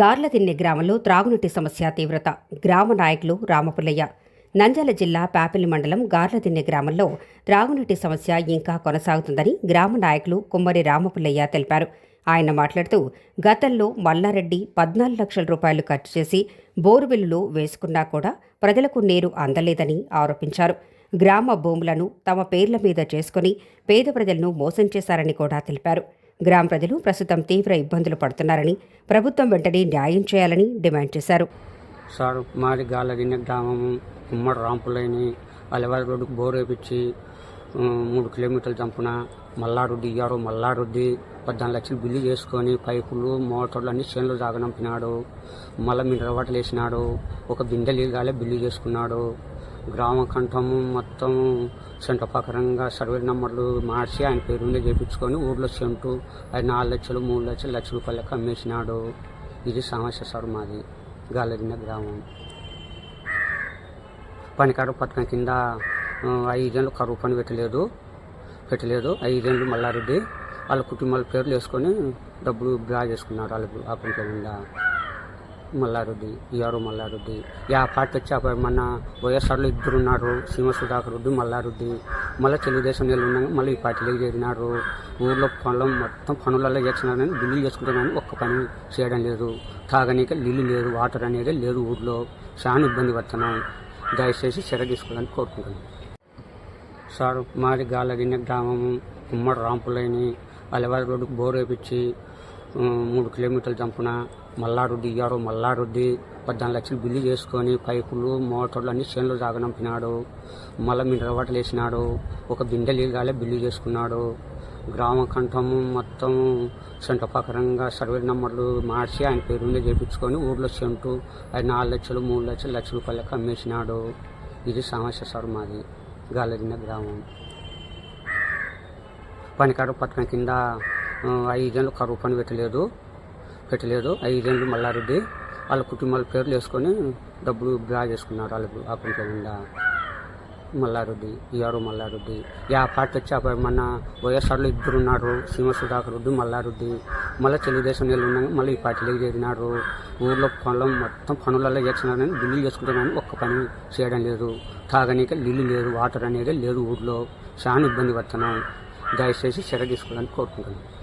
గార్లదిన్నె గ్రామంలో త్రాగునీటి సమస్య తీవ్రత. గ్రామ నాయకులు రామపుల్లయ్య. నంద్యాల జిల్లా పాపిలి మండలం గార్లదిన్నె గ్రామంలో త్రాగునీటి సమస్య ఇంకా కొనసాగుతుందని గ్రామ నాయకులు కుమ్మరి రామపుల్లయ్య తెలిపారు. ఆయన మాట్లాడుతూ గతంలో మల్లారెడ్డి పద్నాలుగు లక్షల రూపాయలు ఖర్చు చేసి బోరుబిల్లులు వేసుకున్నా కూడా ప్రజలకు నీరు అందలేదని ఆరోపించారు. గ్రామ భూములను తమ పేర్ల మీద చేసుకుని పేద ప్రజలను మోసం చేశారని కూడా తెలిపారు. గ్రామ ప్రజలు ప్రస్తుతం తీవ్ర ఇబ్బందులు పడుతున్నారని ప్రభుత్వం వెంటనే న్యాయం చేయాలని డిమాండ్ చేశారు. సార్ మాది గాలదిన్న గ్రామం ఉమ్మడి రాంపులైని అలవారి రోడ్డుకు బోర్ వేపించి మూడు కిలోమీటర్ల చంపున మల్లారుద్ది ఇయ్యారు మల్లారుద్ది పద్నాలుగు లక్షలు బిల్లు చేసుకొని పైపులు మోటార్లు అన్ని చేనులు సాగనంపినాడు మళ్ళీ మినరల్ వాటర్ వేసినాడు. ఒక బిందె నీళ్ళగాలే బిల్లు చేసుకున్నాడు. గ్రామ కంఠము మొత్తం సెంట పకరంగా సర్వే నెంబర్లు మార్చి ఆయన పేరు మీద చేయించుకొని ఊర్లో సెంటు అది నాలుగు లక్షలు మూడు లక్షలు లక్ష రూపాయలకు అమ్మేసినాడు. ఇది సమస్య సార్ మాది గాలదిన గ్రామం. పనికారు పథకం కింద ఐదేళ్ళు కరువు పని పెట్టలేదు. పెట్టలేదు. ఐదేళ్ళు మల్లారెడ్డి వాళ్ళ కుటుంబాల పేర్లు వేసుకొని డబ్బులు డ్రా చేసుకున్నారు వాళ్ళకు అకౌంట్లో ఉందా. మల్లారెడ్డి ఈఆర్ఓ మల్లారెడ్డి. యా పార్టీ వచ్చి ఆ మన వైఎస్ఆర్లో ఇద్దరు ఉన్నారు శ్రీమ సుధాకర్ రెడ్డి మల్లారెడ్డి. మళ్ళీ తెలుగుదేశం నీళ్ళు ఉన్నాక మళ్ళీ ఈ పార్టీలోకి చేరినారు. ఊర్లో పనులు మొత్తం పనులలో చేస్తున్నారని బిల్లులు చేసుకుంటున్నారని ఒక్క పని చేయడం లేదు. తాగనీక నీళ్ళు లేదు వాటర్ అనేది లేదు ఊర్లో. చాలా ఇబ్బంది పడుతున్నాం. దయచేసి చర్య తీసుకోవాలని కోరుకుంటున్నాను సార్ మాది గాలదిన్న గ్రామము ఉమ్మడి రాంపులైని అలవారి రోడ్డుకు బోర్ వేపించి మూడు కిలోమీటర్ల చంపున మల్లారుద్ది ఇయ్యారు మల్లారుద్ది పద్నాలుగు లక్షలు బిల్లు చేసుకొని పైపులు మోటార్లు అన్ని చేనులు సాగనంపినాడు మళ్ళీ మినరల్ వాటర్ వేసినాడు. ఒక బిందె నీళ్ళగాలే బిల్లు చేసుకున్నాడు. గ్రామ కంఠము మొత్తం సెంట సర్వే నెంబర్లు మార్చి ఆయన పేరు మీద చేయించుకొని ఊర్లో సెంటు అది నాలుగు లక్షలు మూడు లక్షలు లక్ష రూపాయలకు అమ్మేసినాడు. ఇది సమస్య సార్ మాది. గాలదిన గ్రామం. పనికారు పథకం కింద ఐదేళ్ళు కరువు పని పెట్టలేదు. పెట్టలేదు. ఐదేళ్ళు మల్లారెడ్డి వాళ్ళ కుటుంబాల పేర్లు వేసుకొని డబ్బులు డ్రా చేసుకున్నారు వాళ్ళకు అకౌంట్లో నిండా మల్లారెడ్డి ఈఆర్ఓ మల్లారెడ్డి. యా పార్టీ వచ్చి అప్పుడు మన వైఎస్ఆర్లో ఇద్దరు ఉన్నారు. సీమ సుధాకర్ రెడ్డి మల్లారెడ్డి. మళ్ళీ తెలుగుదేశం నీళ్ళు ఉన్నాక మళ్ళీ ఈ పార్టీలోకి చేరినారు ఊర్లో పనులు మొత్తం పనులలో చేస్తున్నారని బిల్లులు చేసుకుంటున్నారని ఒక్క పని చేయడం లేదు. తాగనీక నీళ్ళు లేదు వాటర్ అనేది లేదు ఊర్లో. చాలా ఇబ్బంది పడుతున్నాం. దయచేసి చెర తీసుకోవాలని కోరుకుంటున్నాను